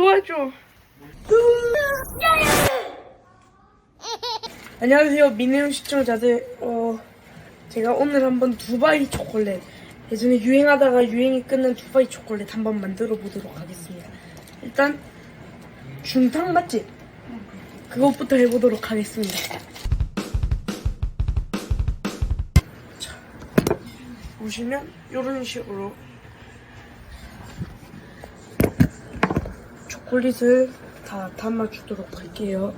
도와줘. 안녕하세요, 미니언 시청자들. 어, 제가 오늘 한번 두바이 초콜릿. 예전에 유행하다가 유행이 끝난 두바이 초콜릿 한번 만들어 보도록 하겠습니다. 일단, 중탕 맛집. 그것부터 해보도록 하겠습니다. 자, 보시면, 이런 식으로 초콜릿을 다 담아 주도록 할게요.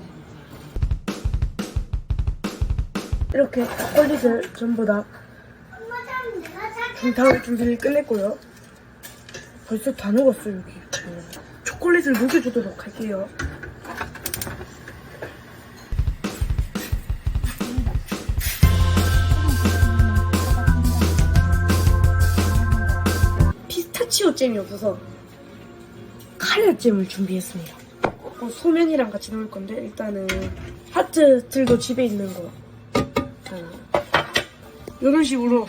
이렇게 초콜릿을 전부 다 중탕 준비를 끝냈고요. 벌써 다 녹았어요, 여기. 초콜릿을 녹여주도록 할게요. 피스타치오 잼이 없어서 카레 잼을 준비했습니다. 어, 소면이랑 같이 넣을 건데 일단은 하트들도 집에 있는 거 어, 이런 식으로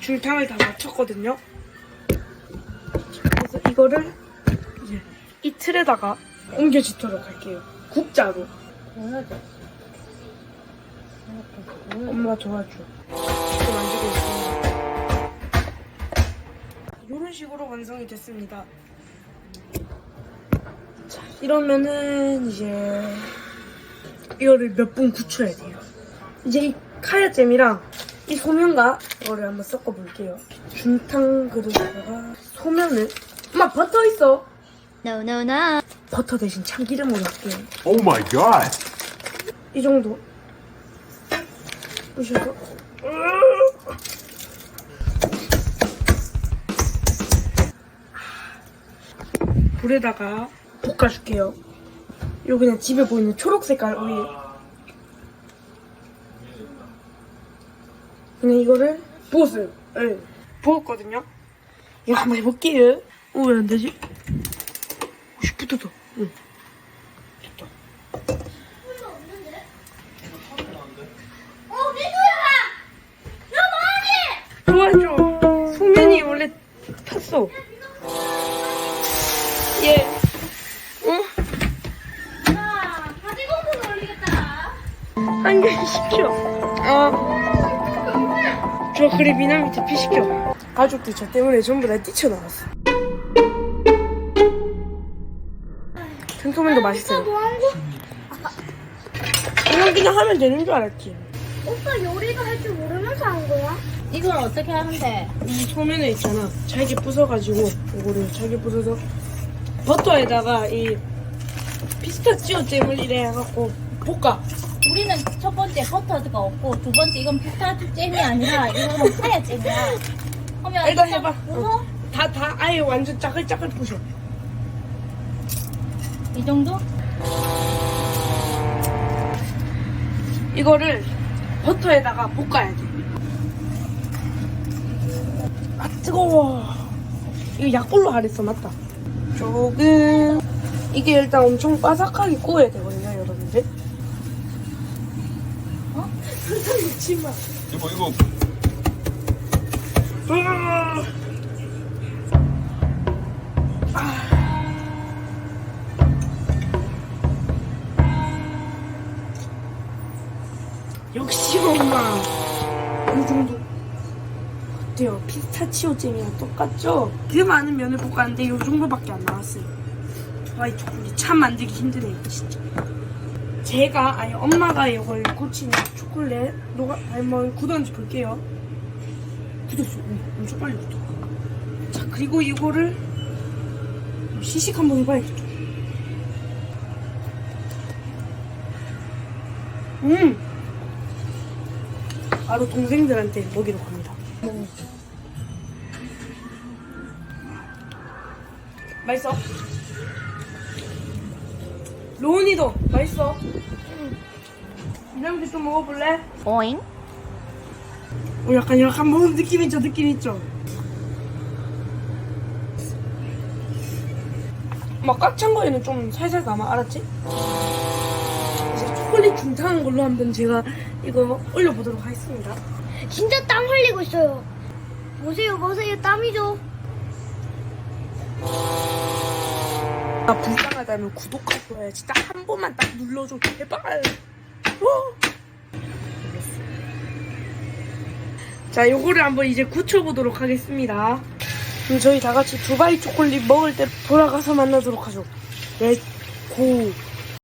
줄탕을 다 맞췄거든요. 자, 그래서 이거를 이제 이 틀에다가 옮겨짓도록 할게요. 국자로. 엄마 도와줘. 이렇게 만들고 있습니다. 이런 식으로 완성이 됐습니다. 자, 이러면은 이제 이거를 몇분 굳혀야 돼요. 이제 이 카야잼이랑 이 소면과 이거를 한번 섞어 볼게요. 중탕 그릇에다가 소면을 엄마 버터 있어. No, no, no. 버터 대신 참기름으로 할게요. Oh my god. 이 정도. 보셔서. 불에다가 볶아줄게요. 요 그냥 집에 보이는 초록 색깔 오일. 그냥 이거를 부었어요. 네. 부었거든요. 이거 한번 해볼게요. 어, 왜안 되지? 오씨, 붙었다. 응. 됐다. 어, 미소야! 너 뭐하니? 도와줘. 소면이 원래 탔어. 한개 시켜. 어. 저 그래 미남 밑에 피 시켜. 가족들 저 때문에 전부 다 뛰쳐나갔어. 생소면도 맛있어요. 뭐하는 그냥 그냥 하면 되는 줄 알았지. 오빠 요리도 할 줄 모르면서 한 거야? 이걸 어떻게 하는데? 이 소면에 있잖아. 잘게 부숴가지고 이거를 잘게 부숴서 버터에다가 이 피스타치오 잼을 이래 해갖고 볶아. 우리는 첫 번째 버터가 없고 두 번째 이건 피스타치오 잼이 아니라 이거는 카야 잼이야. 그러면 일단 해봐. 어? 다, 다 아예 완전 짜글짜글 부셔. 이 정도? 이거를 버터에다가 볶아야 돼. 아, 뜨거워. 이거 약불로 하랬어, 맞다. 조금. 이게 일단 엄청 바삭하게 구워야 되거든요, 여러분들. 어? 놓지 마. 이거 이거 으아. 역시 엄마 이 정도 어때요? 피스타치오 잼이랑 똑같죠? 그 많은 면을 볶았는데 이 정도밖에 안 나왔어요 와 이 초콜릿 참 만들기 힘드네요 진짜 제가 아니 엄마가 이걸 고친 초콜릿 녹아 아니 뭐 굳었는지 볼게요. 굳었어. 응, 엄청 빨리 굳어. 자 그리고 이거를 시식 한번 해봐야겠죠. 음! 바로 동생들한테 먹이러 갑니다. 맛있어? 로운이도 맛있어? 이남기 좀 먹어볼래? 오잉? 어, 약간 약간 먹은 느낌 있죠? 느낌 있죠? 막 꽉 찬 거에는 좀 살살 남아 알았지? 이제 초콜릿 중탕한 걸로 한번 제가 이거 올려보도록 하겠습니다. 진짜 땀 흘리고 있어요. 보세요, 보세요, 땀이죠. 아 불쌍하다면 구독하고 좋아요 진짜 한 번만 딱 눌러줘. 제발. 어? 자 요거를 한번 이제 굳혀보도록 하겠습니다. 그럼 저희 다 같이 두바이 초콜릿 먹을 때 돌아가서 만나도록 하죠. 렛고